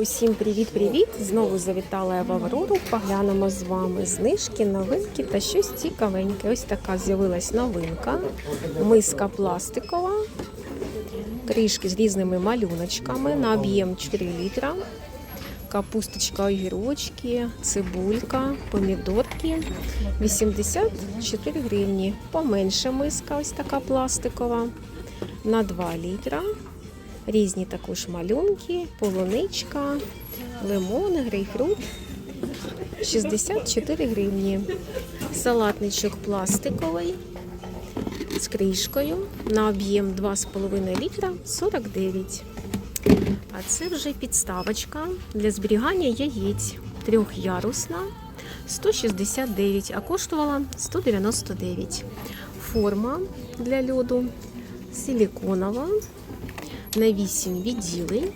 Усім привіт-привіт! Знову завітала я в Аврору. Поглянемо з вами знижки, новинки та щось цікавеньке. Ось така з'явилась новинка. Миска пластикова, кришки з різними малюночками на об'єм 4 літра. Капусточка, огірочки, цибулька, помідорки 84 гривні. Поменше миска, ось така пластикова на 2 літра. Різні також малюнки, полуничка, лимон, грейпфрут 64 гривні. Салатничок пластиковий з кришкою на об'єм 2,5 літра 49. А це вже підставочка для зберігання яєць трьохярусна 169, а коштувала 199. Форма для льоду силіконова на 8 відділень.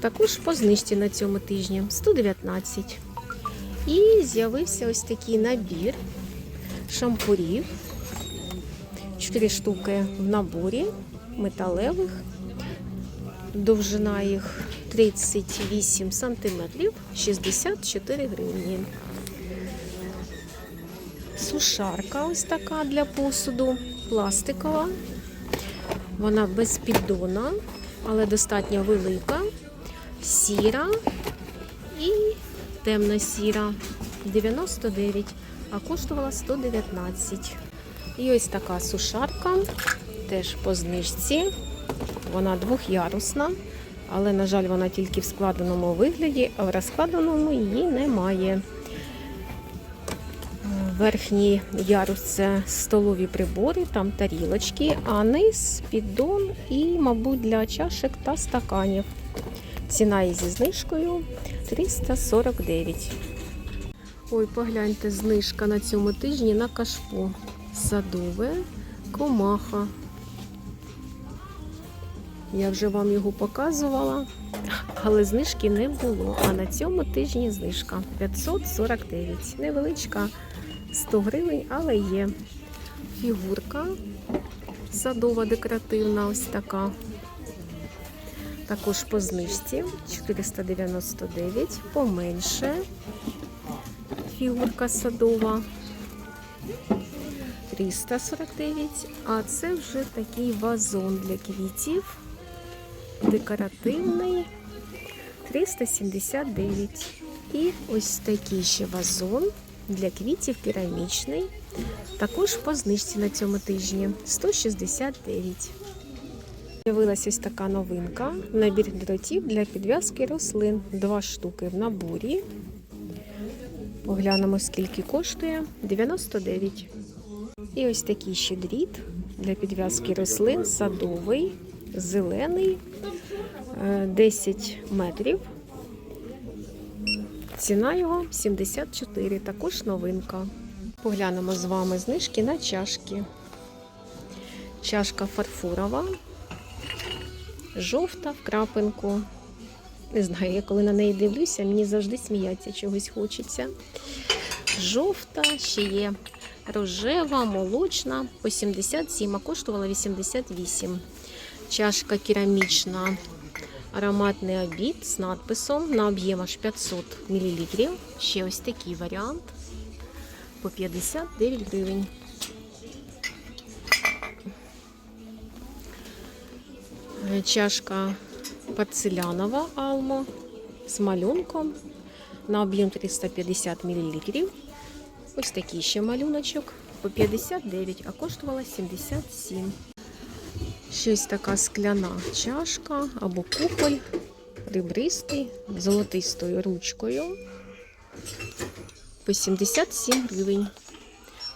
Також по знижці на цьому тижні 119. І з'явився ось такий набір шампурів. 4 штуки в наборі металевих. Довжина їх 38 сантиметрів, 64 гривні. Сушарка ось така для посуду, пластикова. Вона без піддона, але достатньо велика, сіра і темно-сіра 99, а коштувала 119. І ось така сушарка, теж по знижці. Вона двохярусна, але, на жаль, вона тільки в складеному вигляді, а в розкладеному її немає. Верхній ярус це столові прибори, там тарілочки, а низ піддон і, мабуть, для чашек та стаканів. Ціна зі знижкою 349. Ой, погляньте, знижка на цьому тижні на кашпо. Садове комаха. Я вже вам його показувала, але знижки не було. А на цьому тижні знижка 549. Невеличка 100 гривень, але є. Фігурка садова декоративна, ось така. Також по знижці 499, поменше фігурка садова 349, а це вже такий вазон для квітів. Декоративний 379. І ось такий ще вазон для квітів керамічний. Також по знижці на цьому тижні 169. З'явилася ось така новинка. Набір дротів для підв'язки рослин. Два штуки в наборі. Поглянемо, скільки коштує. 99. І ось такий ще дріт для підв'язки рослин, садовий, зелений, 10 метрів. Ціна його 74, також новинка. Поглянемо з вами знижки на чашки. Чашка фарфорова, жовта в крапинку. Не знаю, я коли на неї дивлюся, мені завжди сміяться, чогось хочеться. Жовта, ще є рожева, молочна по 77, а коштувала 88. Чашка керамічна ароматний обід з надписом на об'єм аж 500 мл. Ще ось такий варіант по 59 гривень. Чашка порцелянова Алмо з малюнком на об'єм 350 мл. Ось такий ще малюночок по 59, а коштувала 77. Щось така скляна чашка або кухоль, ребристий, золотистою ручкою. По 77 гривень,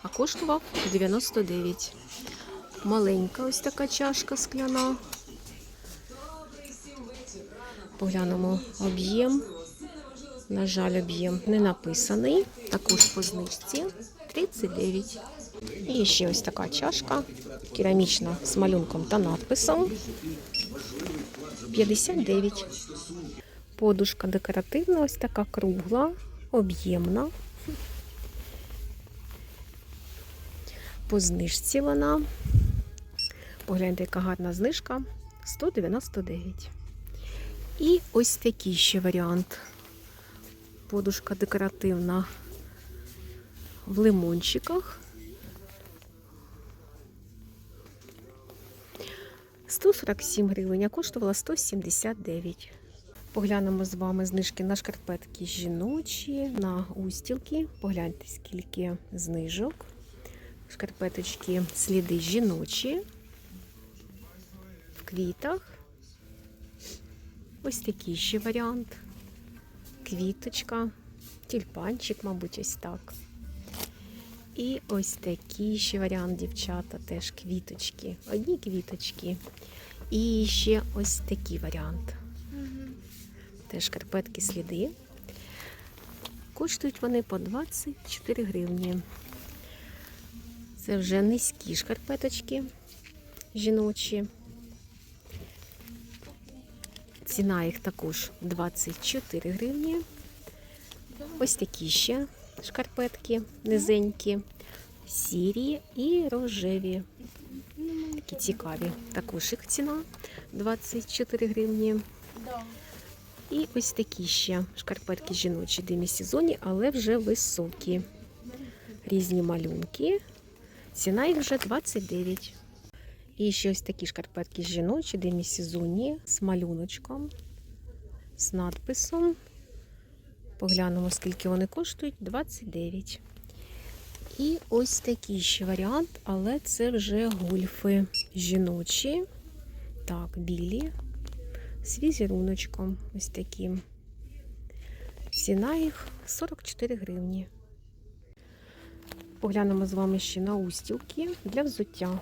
а коштував 99. Маленька ось така чашка скляна. Поглянемо об'єм. На жаль, об'єм не написаний. Також по знижці 39. І ще ось така чашка, керамічна з малюнком та надписом. 59. Подушка декоративна, ось така кругла, об'ємна. По знижці вона. Погляньте, яка гарна знижка 199. І ось такий ще варіант. Подушка декоративна в лимончиках. 147 гривень, а коштувала 179. Поглянемо з вами знижки на шкарпетки жіночі, на устілки. Погляньте, скільки знижок. Шкарпеточки сліди жіночі в квітах. Ось такий ще варіант. Квіточка, тюльпанчик, мабуть, ось так. І ось такий ще варіант, дівчата, теж квіточки. Одні квіточки. І ще ось такий варіант. Теж шкарпетки сліди. Коштують вони по 24 гривні. Це вже низькі шкарпеточки жіночі. Ціна їх також 24 гривні. Ось такі ще шкарпетки низенькі, сірі і рожеві. Такі цікаві. Також їх ціна 24 гривні. І ось такі ще шкарпетки жіночі демісезонні, але вже високі. Різні малюнки. Ціна їх вже 29. І ще ось такі шкарпетки жіночі, демісезонні з малюночком, з надписом. Поглянемо, скільки вони коштують. 29. І ось такий ще варіант, але це вже гульфи жіночі. Так, білі. З візеруночком. Ось таким. Ціна їх 44 гривні. Поглянемо з вами ще на устілки для взуття.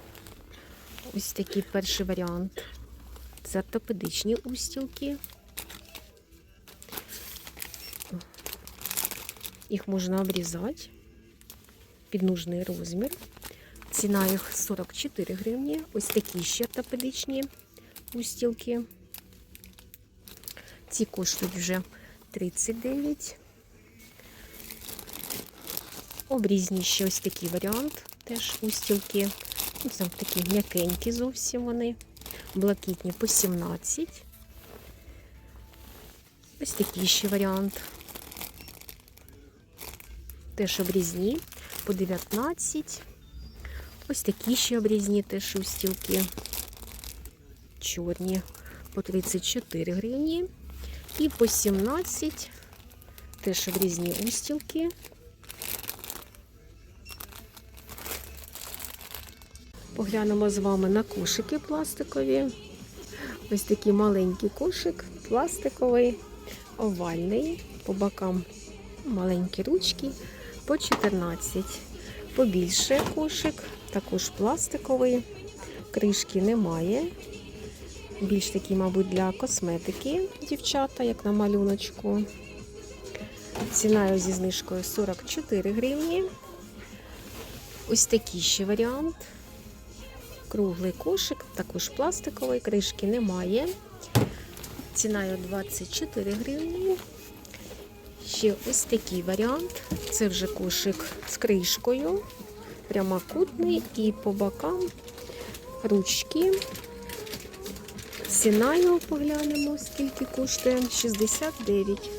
Ось такий перший варіант. Це ортопедичні устілки. Їх можна обрізати під нужний розмір. Ціна їх 44 гривні. Ось такі ще ортопедичні устілки. Ці коштують вже 39. Обрізні ще ось такий варіант. Теж устілки. Ну, Це такі м'якенькі зовсім вони. Блакитні по 17. Ось такий ще варіант. Теж обрізні по 19. Ось такі ще обрізні теж устілки. Чорні по 34 гривні. І по 17 теж обрізні устілки. Поглянемо з вами на кошики пластикові. Ось такий маленький кошик, пластиковий, овальний, по бокам маленькі ручки, по 14. Побільше кошик, також пластиковий, кришки немає. Більш такий, мабуть, для косметики дівчата, як на малюночку. Ціною зі знижкою 44 гривні. Ось такий ще варіант. Круглий кошик, також пластиковий, кришки немає. Ціною 24 гривні. Ще ось такий варіант. Це вже кошик з кришкою, прямокутний і по бокам ручки. Ціна його поглянемо, скільки коштує 69.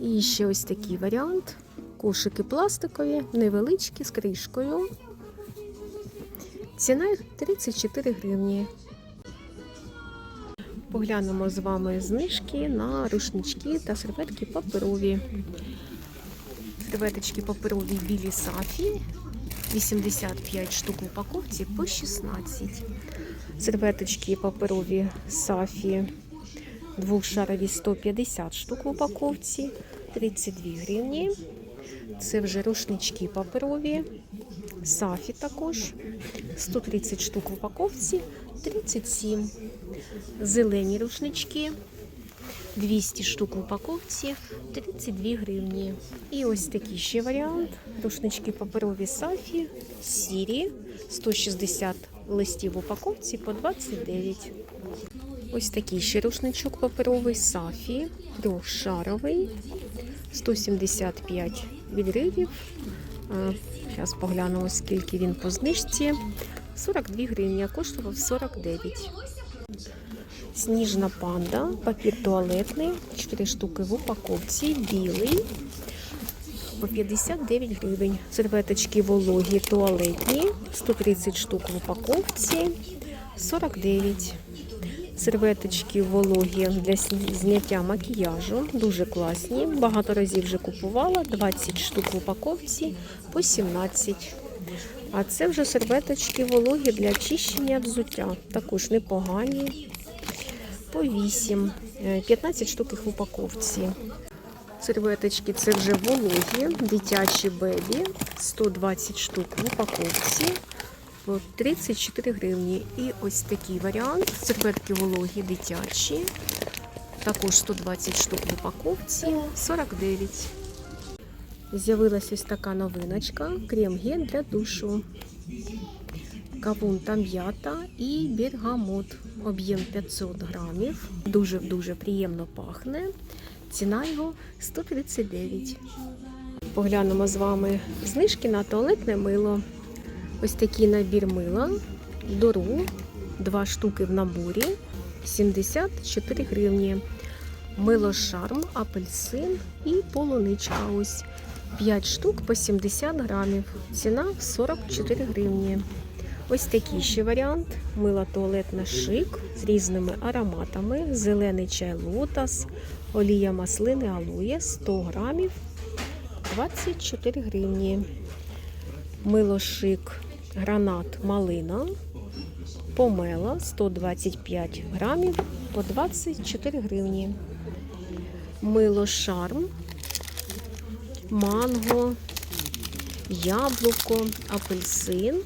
І ще ось такий варіант. Кошики пластикові, невеличкі з кришкою. Ціна 34 гривні. Поглянемо з вами знижки на рушнички та серветки паперові. Серветочки паперові білі сафі. 85 штук в упаковці по 16. Серветочки паперові сафі. Двохшарові 150 штук в упаковці. 32 гривні. Це вже рушнички паперові. Сафі також 130 штук в упаковці, 37. Зелені рушнички 200 штук в упаковці, 32 гривні. І ось такий ще варіант. Рушнички паперові сафі, сірі, 160 листів в упаковці по 29. Ось такий ще рушничок паперовий сафі, трьохшаровий, 175 відривів. Зараз поглянемо, скільки він по знижці. 42 гривні, а коштував 49. Сніжна панда, папір туалетний, 4 штуки в упаковці, білий по 59 гривень. Серветочки вологі туалетні, 130 штук в упаковці, 49. Серветочки вологі для зняття макіяжу, дуже класні. Багато разів вже купувала, 20 штук в упаковці по 17. А це вже серветочки вологі для очищення взуття. Також непогані. По 8. Е, 15 штук їх в упаковці. Серветочки це вже вологі, дитячі бебі, 120 штук в упаковці по 34 гривні. І ось такий варіант. Серветки вологі, дитячі, також 120 штук в упаковці, 49. З'явилася ось така новиночка, крем-гель для душу. Кавун та м'ята і бергамот. Об'єм 500 грамів. Дуже-дуже приємно пахне. Ціна його 139. Поглянемо з вами знижки на туалетне мило. Ось такий набір мила. Дору. Два штуки в наборі. 74 гривні. Мило шарм, апельсин і полуничка. Ось 5 штук по 70 грамів. Ціна 44 гривні. Ось такий ще варіант. Мило туалетне шик з різними ароматами. Зелений чай лотос, олія маслини алоє 100 грамів 24 гривні. Мило шик гранат малина. Помела 125 грамів по 24 гривні. Мило шарм, манго, яблуко, апельсин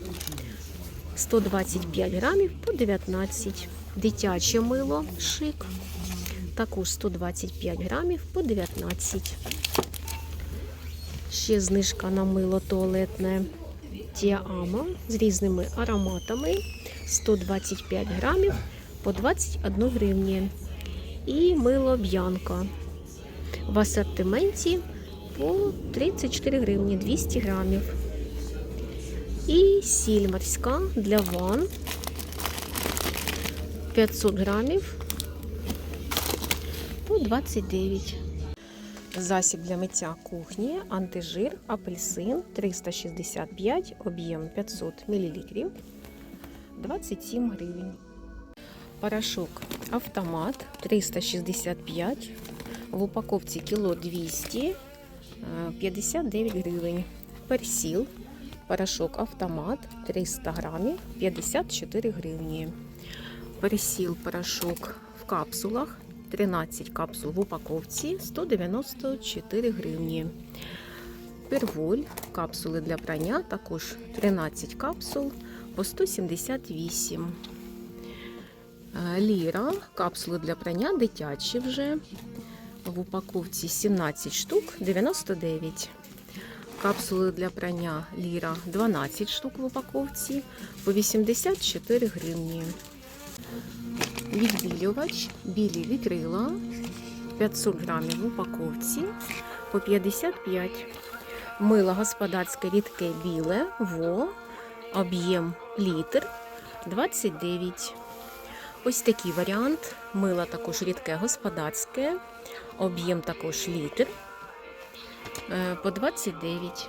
125 грамів по 19. Дитяче мило шик. Також 125 грамів по 19. Ще знижка на мило туалетне Тіама з різними ароматами. 125 грамів по 21 гривні. І мило б'янка в асортименті по 34 гривні 200 грамів. І сіль морська для ван 500 грамів по 29. Засіб для миття кухні, антижир, апельсин 365, об'єм 500 мл 27 гривень. Порошок автомат 365, в упаковці кіло 200, е, 59 гривень. Персіл Порошок автомат 300 грамів 54 гривні. Пересіл порошок в капсулах 13 капсул в упаковці 194 гривні. Перволь капсули для прання також 13 капсул по 178. Е, Ліра капсули для прання дитячі вже в упаковці 17 штук 99. Капсули для прання Ліра 12 штук в упаковці по 84 гривні. Відбілювач білі вітрила 500 грамів в упаковці по 55. Мило господарське рідке біле ВО, об'єм літр 29. Ось такий варіант. Мило також рідке господарське, об'єм також літр. Е, по 29.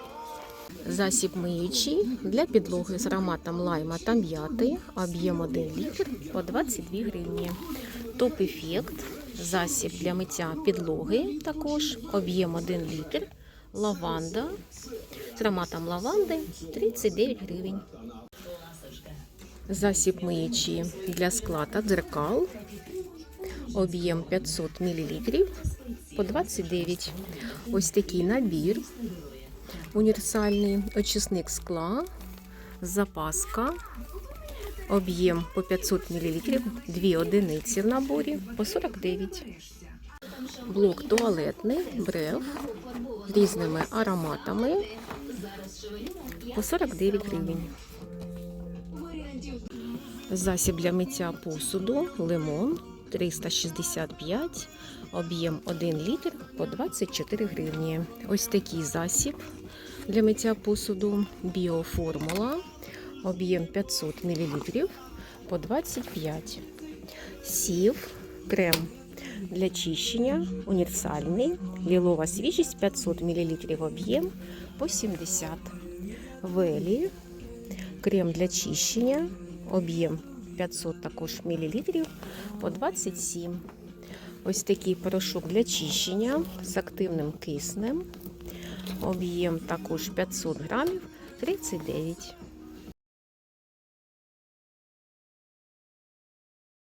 Засіб миючий для підлоги з ароматом лайма та м'яти, об'єм 1 літр по 22 гривні. Топ-ефект, засіб для миття підлоги також, об'єм 1 літр, лаванда. З ароматом лаванди 39 гривень. Засіб миючий для скла та дзеркал, об'єм 500 мл по 29. Ось такий набір універсальний очисник скла, запаска, об'єм по 500 мл, 2 одиниці в наборі по 49. Блок туалетний, брев різними ароматами по 49 гривень. Засіб для миття посуду, лимон 365, об'єм 1 літр по 24 гривні. Ось такий засіб для миття посуду, біоформула, об'єм 500 мл по 25. Сів, крем для чищення, універсальний, лілова свіжість 500 мл об'єм по 70. Велі, крем для чищення, об'єм 500 також мл по 27. Ось такий порошок для чищення з активним киснем. Об'єм також 500 грамів 39.